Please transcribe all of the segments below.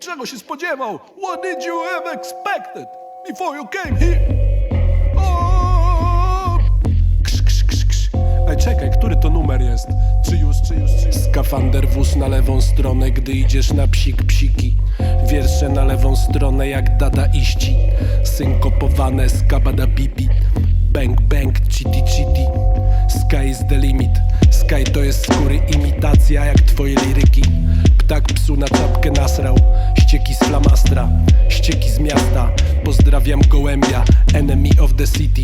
Czego się spodziewał? What did you have expected before you came here? Krz, krz, krz, krz. Czekaj, który to numer jest? Czy już, czy już, czy już? Skafander wóz na lewą stronę, gdy idziesz na psik psiki Wiersze na lewą stronę jak dada iści Synkopowane skabada bibi Bang bang chitty chitty Sky is the limit Sky to jest skóry imitacja jak twoje liryki Ptak psu na czapkę nasrał. Ścieki z flamastra Ścieki z miasta. Pozdrawiam gołębia Enemy of the city.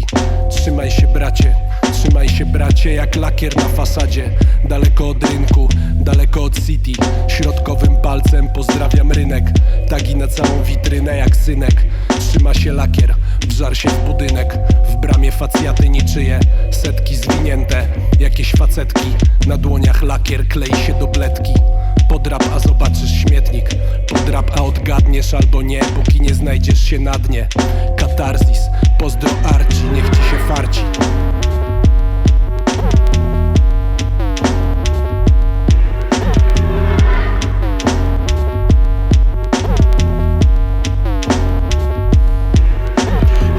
Trzymaj się bracie Trzymaj się bracie jak lakier na fasadzie. Daleko od rynku, daleko od city. Środkowym palcem pozdrawiam rynek. Tagi na całą witrynę jak synek. Trzyma się lakier, wżar się w budynek. W bramie facjaty niczyje Setki zwinięte, jakieś facetki Na dłoniach lakier klei się do bledki Podrap, a zobaczysz śmietnik. Podrap, a odgadniesz albo nie Póki nie znajdziesz się na dnie. Katarzis, pozdro Arci, niech ci się farci.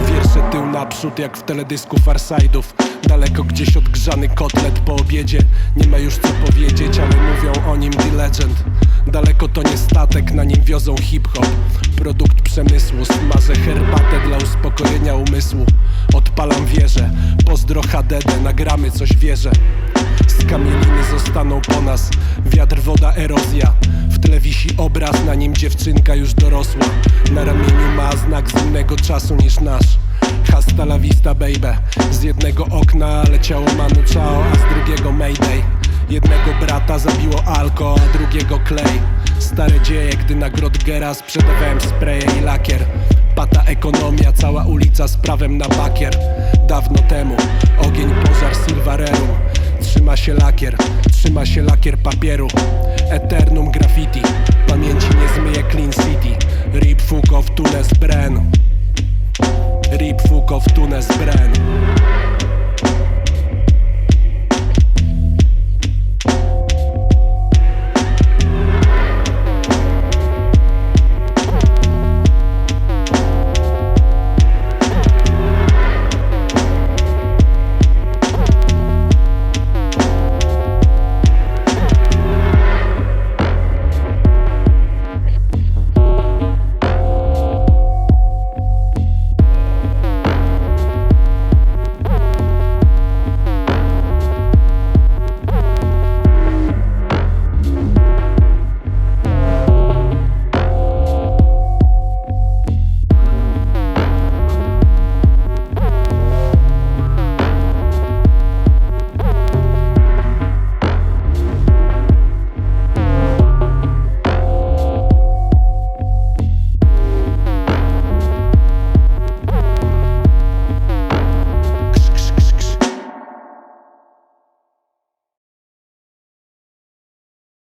Wiersze tył naprzód jak w teledysku Farside'ów Daleko gdzieś odgrzany kotlet po obiedzie. Nie ma już co powiedzieć, ale mówią o nim The Legend. Daleko to nie statek, na nim wiozą hip-hop. Produkt przemysłu, smażę herbatę dla uspokojenia umysłu. Odpalam wieżę, pozdro HDD, nagramy coś wierzę Skamieliny zostaną po nas Wiatr, woda, erozja. W tle wisi obraz, na nim dziewczynka już dorosła. Na ramieniu ma znak z innego czasu niż nasz Hasta la vista baby. Z jednego okna leciało Manu Chao A z drugiego Mayday. Jednego brata zabiło alko, a drugiego klej. Stare dzieje, gdy na Grodgera sprzedawałem spreje i lakier. Pata ekonomia, cała ulica z prawem na bakier. Dawno temu, ogień, pożar, silvarerum. Trzyma się lakier, trzyma się lakier papieru. Eternum graffiti, pamięci nie zmyje Clean City. Rip of Tunes Bren Fuck of Tunes Bren